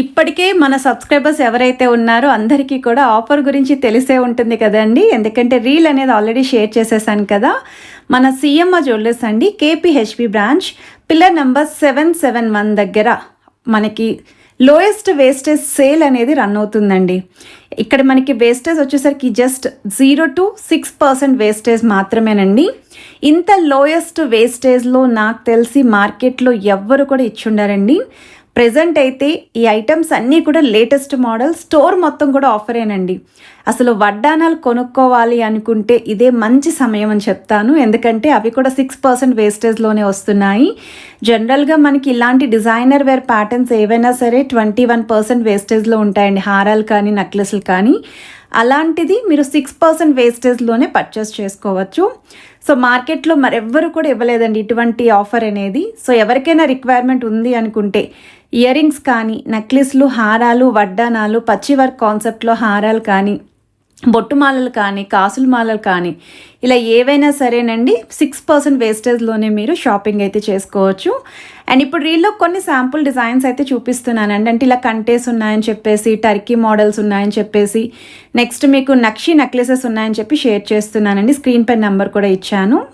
ఇప్పటికే మన సబ్స్క్రైబర్స్ ఎవరైతే ఉన్నారో అందరికీ కూడా ఆఫర్ గురించి తెలిసే ఉంటుంది కదండి. ఎందుకంటే రీల్ అనేది ఆల్రెడీ షేర్ చేసేసాను కదా. మన సీఎంఆ జ్యువెలర్స్ అండి KPHB branch pillar number seven seven one దగ్గర మనకి లోయెస్ట్ వేస్టేజ్ సేల్ అనేది రన్ అవుతుందండి. ఇక్కడ మనకి వేస్టేజ్ వచ్చేసరికి just zero to six percent wastage మాత్రమేనండి. ఇంత లోయెస్ట్ వేస్టేజ్లో నాకు తెలిసి మార్కెట్లో ఎవ్వరు కూడా ఇచ్చుండారండి. ప్రజెంట్ అయితే ఈ ఐటమ్స్ అన్నీ కూడా లేటెస్ట్ మోడల్ స్టోర్ మొత్తం కూడా ఆఫరేనండి అసలు వడ్డానాలు కొనుక్కోవాలి అనుకుంటే ఇదే మంచి సమయం అని చెప్తాను. ఎందుకంటే అవి కూడా సిక్స్ పర్సెంట్ వేస్టేజ్లోనే వస్తున్నాయి. జనరల్గా మనకి ఇలాంటి డిజైనర్ వేర్ ప్యాటర్న్స్ ఏవైనా సరే ట్వంటీ వన్ పర్సెంట్ వేస్టేజ్లో ఉంటాయండి. హారాలు కానీ నెక్లెస్లు కానీ. అలాంటిది మీరు సిక్స్ పర్సెంట్ వేస్టేజ్లోనే పర్చేస్ చేసుకోవచ్చు. సో మార్కెట్లో మరెవ్వరు కూడా ఇవ్వలేదండి ఇటువంటి ఆఫర్ అనేది. సో ఎవరికైనా రిక్వైర్మెంట్ ఉంది అనుకుంటే ఇయర్ రింగ్స్ కానీ నెక్లెస్లు హారాలు వడ్డానాలు పచ్చి వర్క్ కాన్సెప్ట్లో హారాలు కానీ బొట్టు మాలలు కానీ కాసుల మాలలు కానీ ఇలా ఏవైనా సరేనండి సిక్స్ పర్సెంట్ వేస్టేజ్లోనే మీరు షాపింగ్ అయితే చేసుకోవచ్చు. అండ్ ఇప్పుడు రీల్లో కొన్ని శాంపుల్ డిజైన్స్ అయితే చూపిస్తున్నానండి. అంటే ఇలా కంటేస్ ఉన్నాయని చెప్పేసి టర్కీ మోడల్స్ ఉన్నాయని చెప్పేసి నెక్స్ట్ మీకు నక్షి నెక్లెసెస్ ఉన్నాయని చెప్పి షేర్ చేస్తున్నానండి. స్క్రీన్ పై నెంబర్ కూడా ఇచ్చాను.